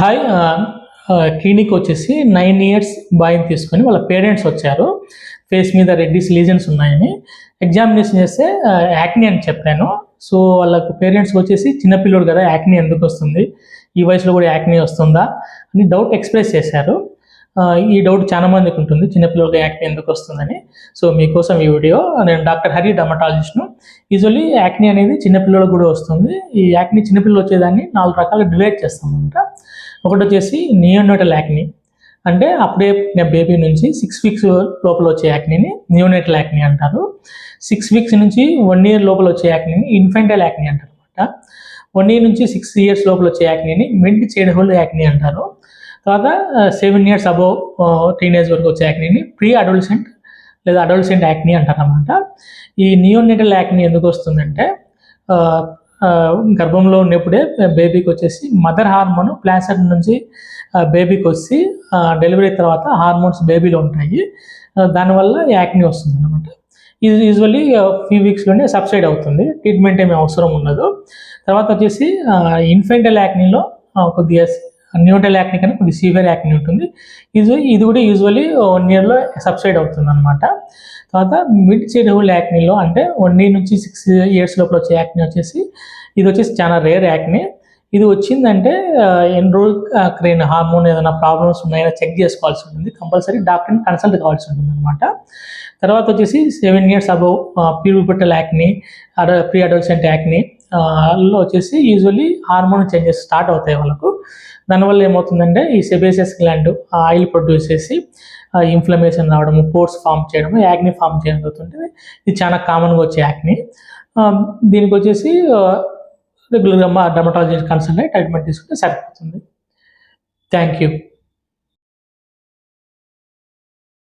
Hi clinic uh, uh, వచ్చేసి nine years బాయ్ని తీసుకొని వాళ్ళ పేరెంట్స్ వచ్చారు. ఫేస్ మీద రెడ్డిస్ లీజన్స్ ఉన్నాయని. ఎగ్జామినేషన్ చేస్తే uh, యాక్ని అని చెప్పాను. సో వాళ్ళకు పేరెంట్స్కి వచ్చేసి చిన్నపిల్లడు కదా యాక్ని ఎందుకు వస్తుంది? ఈ వయసులో కూడా యాక్ని వస్తుందా? అని డౌట్ ఎక్స్ప్రెస్ చేశారు. ఈ డౌట్ చాలా మందికి ఉంటుంది. చిన్నపిల్లలకి యాక్ని ఎందుకు వస్తుందని. సో మీకోసం ఈ వీడియో నేను డాక్టర్ హరి డర్మటాలజిస్ట్ను యూజువల్లీ యాక్ని అనేది చిన్నపిల్లలకు కూడా వస్తుంది. ఈ యాక్ని చిన్నపిల్లలు వచ్చేదాన్ని నాలుగు రకాలుగా డివైడ్ చేస్తాం ఒకటి వచ్చేసి నియోనోటల్ యాక్ని అంటే అప్పుడే బేబీ నుంచి సిక్స్ వీక్స్ లోపల వచ్చే యాక్నీని నియోనేటల్ యాక్ని అంటారు. సిక్స్ వీక్స్ నుంచి వన్ ఇయర్ లోపల వచ్చే యాక్నీని ఇన్ఫెంటల్ యాక్ని అంటారు అనమాట వన్ ఇయర్ నుంచి సిక్స్ ఇయర్స్ లోపల వచ్చే యాక్నీని మిడ్ చైల్డ్ హోల్డ్ యాక్ని అంటారు. తర్వాత సెవెన్ ఇయర్స్ అబౌవ్ టీనేజ్ వరకు వచ్చే యాక్నీని ప్రీ అడోల్సెంట్ లేదా అడోల్సెంట్ యాక్ని అంటారు అనమాట ఈ నియోనేటల్ యాక్ని ఎందుకు వస్తుందంటే uh, గర్భంలో ఉన్నప్పుడే బేబీకి వచ్చేసి మదర్ హార్మోన్ ప్లాసెట్ నుంచి బేబీకి వచ్చి డెలివరీ తర్వాత హార్మోన్స్ బేబీలో ఉంటాయి. దానివల్ల యాక్ని వస్తుంది అనమాట ఇది యూజువల్లీ ఫ్యూ వీక్స్లోనే సబ్సైడ్ అవుతుంది. ట్రీట్మెంట్ ఏమి అవసరం ఉండదు. తర్వాత వచ్చేసి ఇన్ఫెంటల్ యాక్నీలో కొద్దిగా న్యూటల్ యాక్ని కన్నా కొద్దిగా సీవియర్ యాక్ని ఉంటుంది. ఇది ఇది కూడా యూజువల్లీ వన్ ఇయర్లో సబ్సైడ్ అవుతుంది అనమాట తర్వాత మిడ్ చెరువుల యాక్నీలో అంటే వన్ ఇయర్ నుంచి సిక్స్ ఇయర్స్ లోపల వచ్చే యాక్ని వచ్చేసి ఇది వచ్చేసి చాలా రేర్ యాక్ని. ఇది వచ్చిందంటే ఆ, ఎన్ని రోజులు క్రెయిన్ హార్మోన్ ఏదైనా ప్రాబ్లమ్స్ ఉన్నాయో చెక్ చేసుకోవాల్సి ఉంటుంది. కంపల్సరీ డాక్టర్ని కన్సల్ట్ కావాల్సి ఉంటుంది అనమాట తర్వాత వచ్చేసి seven years above pubertal acne pre adolescent acne లో వచ్చేసి యూజువల్లీ హార్మోన్ చేంజెస్ స్టార్ట్ అవుతాయి వాళ్ళకు. దానివల్ల ఏమవుతుందంటే ఈ సెబేసియస్ గ్లాండ్ ఆయిల్ ప్రొడ్యూస్ చేసి ఇన్ఫ్లమేషన్ రావడము పోర్స్ ఫామ్ చేయడము యాక్ని ఫామ్ చేయడం జరుగుతుంటుంది ఇది చాలా కామన్గా వచ్చే యాక్ని దీనికి వచ్చేసి రెగ్యులర్గా మా డర్మటాలజీ కన్సల్ట్ అయ్యి ట్రీట్మెంట్ తీసుకుంటే సరిపోతుంది. Thank you